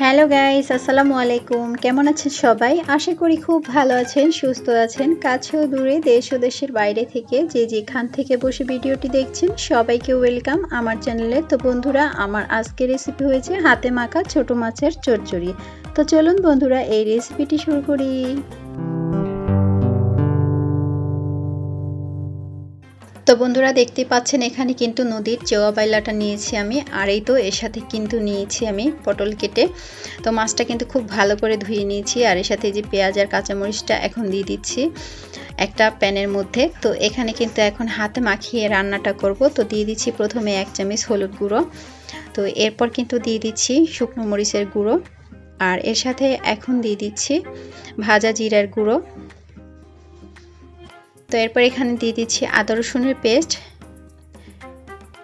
Hello guys, আসসালামু আলাইকুম। কেমন আছেন সবাই? আশা করি খুব ভালো আছেন, সুস্থ আছেন। কাছেও দূরে, দেশ ও দেশের বাইরে থেকে যে যেখান থেকে বসে ভিডিওটি দেখছেন, সবাইকে ওয়েলকাম। আমার চ্যানেলে তো বন্ধুরা, আমার আজকে রেসিপি হয়েছে হাতে মাখা ছোট মাছের চচ্চড়ি। তো চলুন বন্ধুরা, এই রেসিপিটি শুরু করি। তো বন্ধুরা দেখতে পাচ্ছেন, এখানে কিন্তু নদীর চেওয়া বাইলাটা নিয়েছি আমি, আর এই তো এর সাথে কিন্তু নিয়েছি আমি পটল কেটে। তো মাছটা কিন্তু খুব ভালো করে ধুয়ে নিয়েছি, আর এর সাথে যে পেঁয়াজ আর কাঁচামরিচটা এখন দিয়ে দিচ্ছি একটা প্যানের মধ্যে। তো এখানে কিন্তু এখন হাতে মাখিয়ে রান্নাটা করব। তো দিয়ে দিচ্ছি প্রথমে এক চামচ হলুদ গুঁড়ো। তো এরপর কিন্তু দিয়ে দিচ্ছি শুকনো মরিচের গুঁড়ো। আর এর সাথে এখন দিয়ে দিচ্ছি ভাজা জিরার গুঁড়ো। তো এরপর এখানে দিয়ে দিচ্ছি আদা রসুনের পেস্ট,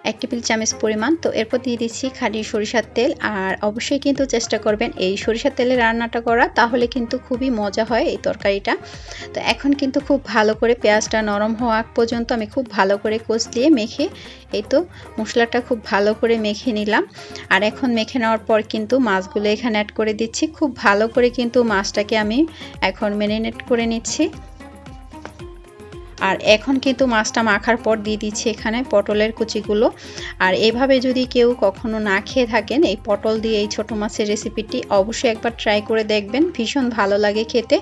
এক টেবিল চামচ পরিমাণ। তো এরপর দিয়ে দিচ্ছি খাঁটি সরিষার তেল। আর অবশ্যই কিন্তু চেষ্টা করবেন এই সরিষার তেলে রান্নাটা করা, তাহলে কিন্তু খুবই মজা হয় এই তরকারিটা। তো এখন কিন্তু খুব ভালো করে পেঁয়াজটা নরম হওয়া পর্যন্ত আমি খুব ভালো করে কোচ দিয়ে মেখে, এই তো মশলাটা খুব ভালো করে মেখে নিলাম। আর এখন মেখে নেওয়ার পর কিন্তু মাছগুলো এখানে অ্যাড করে দিচ্ছি। খুব ভালো করে কিন্তু মাছটাকে আমি এখন ম্যারিনেট করে নিচ্ছি। আর এখন কিন্তু মাছটা মাখার পর দিয়ে দিচ্ছি এখানে পটলের কুচিগুলো। আর এভাবে যদি কেউ কখনো না খেয়ে থাকেন, এই পটল দিয়ে এই ছোটো মাছের রেসিপিটি অবশ্যই একবার ট্রাই করে দেখবেন। ভীষণ ভালো লাগে খেতে।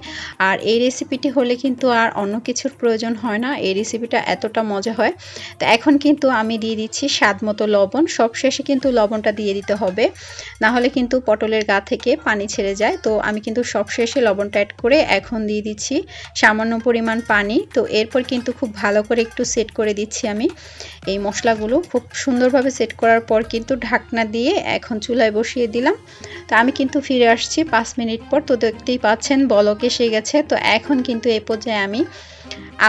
আর এই রেসিপিটি হলে কিন্তু আর অন্য কিছুর প্রয়োজন হয় না। এই রেসিপিটা এতটা মজা হয়। তো এখন কিন্তু আমি দিয়ে দিচ্ছি স্বাদ মতো লবণ। সব শেষে কিন্তু লবণটা দিয়ে দিতে হবে। না হলে কিন্তু পটলের গা থেকে পানি ছেড়ে যায়। তো আমি কিন্তু সব শেষে লবণটা অ্যাড করে এখন দিয়ে দিচ্ছি সামান্য পরিমাণ পানি। তো এরপর কিন্তু খুব ভালো করে একটু সেট করে দিচ্ছি আমি। এই মশলাগুলো খুব সুন্দরভাবে সেট করার পর কিন্তু ঢাকনা দিয়ে এখন চুলায় বসিয়ে দিলাম। তো আমি কিন্তু ফিরে আসছি পাঁচ মিনিট পর। তো দেখতেই পাচ্ছেন বলক এসে গেছে। তো এখন কিন্তু এ পর্যায়ে আমি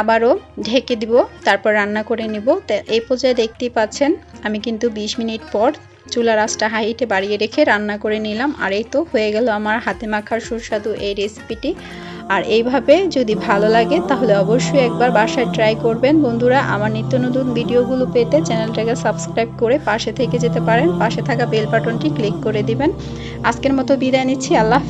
আবারও ঢেকে দিব, তারপর রান্না করে নিব। তো এই পর্যায়ে দেখতেই পাচ্ছেন আমি কিন্তু ২০ মিনিট পর চুলার আঁচটা হাইটে বাড়িয়ে রেখে রান্না করে নিলাম। আর এই তো হয়ে গেল আমার হাতে মাখার সুস্বাদু এই রেসিপিটি আর এইভাবে যদি ভালো লাগে, তাহলে অবশ্যই একবার বাসায় ট্রাই করবেন। বন্ধুরা, আমার নিত্য নতুন ভিডিওগুলো পেতে চ্যানেলটাকে সাবস্ক্রাইব করে পাশে থেকে যেতে পারেন। পাশে থাকা বেল বাটনটি ক্লিক করে দিবেন। আজকের মতো বিদায় নিচ্ছি। আল্লাহ